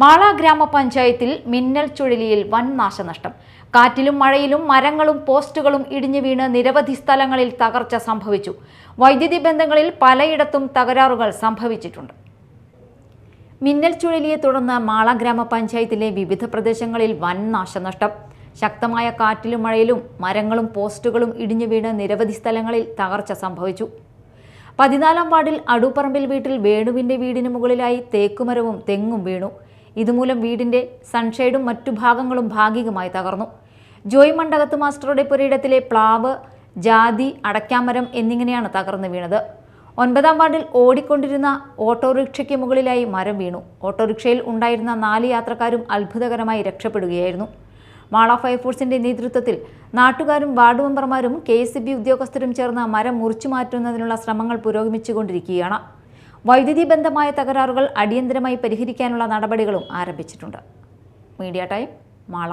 മാള ഗ്രാമപഞ്ചായത്തിൽ മിന്നൽ ചുഴലിയിൽ വൻ നാശനഷ്ടം. കാറ്റിലും മഴയിലും മരങ്ങളും പോസ്റ്റുകളും ഇടിഞ്ഞു വീണ് നിരവധി സ്ഥലങ്ങളിൽ തകർച്ച സംഭവിച്ചു. വൈദ്യുതി ബന്ധങ്ങളിൽ പലയിടത്തും തകരാറുകൾ സംഭവിച്ചിട്ടുണ്ട്. മിന്നൽ ചുഴലിയെ തുടർന്ന് മാള ഗ്രാമപഞ്ചായത്തിലെ വിവിധ പ്രദേശങ്ങളിൽ വൻ നാശനഷ്ടം. ശക്തമായ കാറ്റിലും മഴയിലും മരങ്ങളും പോസ്റ്റുകളും ഇടിഞ്ഞു വീണ് നിരവധി സ്ഥലങ്ങളിൽ തകർച്ച സംഭവിച്ചു. പതിനാലാം വാർഡിൽ അടുപ്പറമ്പിൽ വീട്ടിൽ വേണുവിന്റെ വീടിന് മുകളിലായി തേക്കുമരവും തെങ്ങും വീണു. ഇതുമൂലം വീടിന്റെ സൺഷെയ്ഡും മറ്റു ഭാഗങ്ങളും ഭാഗികമായി തകർന്നു. ജോയ് മണ്ഡകത്ത് മാസ്റ്ററുടെ പുരയിടത്തിലെ പ്ലാവ് ജാതി അടയ്ക്കാമരം എന്നിങ്ങനെയാണ് തകർന്നു വീണത്. ഒൻപതാം വാർഡിൽ ഓടിക്കൊണ്ടിരുന്ന ഓട്ടോറിക്ഷയ്ക്ക് മുകളിലായി മരം വീണു. ഓട്ടോറിക്ഷയിൽ ഉണ്ടായിരുന്ന നാല് യാത്രക്കാരും അത്ഭുതകരമായി രക്ഷപ്പെടുകയായിരുന്നു. മാള ഫയർഫോഴ്സിന്റെ നേതൃത്വത്തിൽ നാട്ടുകാരും വാർഡ് മെമ്പർമാരും കെ ഉദ്യോഗസ്ഥരും ചേർന്ന് മരം മുറിച്ചു മാറ്റുന്നതിനുള്ള ശ്രമങ്ങൾ പുരോഗമിച്ചുകൊണ്ടിരിക്കുകയാണ്. വൈദ്യുതി ബന്ധമായ തകരാറുകൾ അടിയന്തരമായി പരിഹരിക്കാനുള്ള നടപടികളും ആരംഭിച്ചിട്ടുണ്ട്. Media time Mala.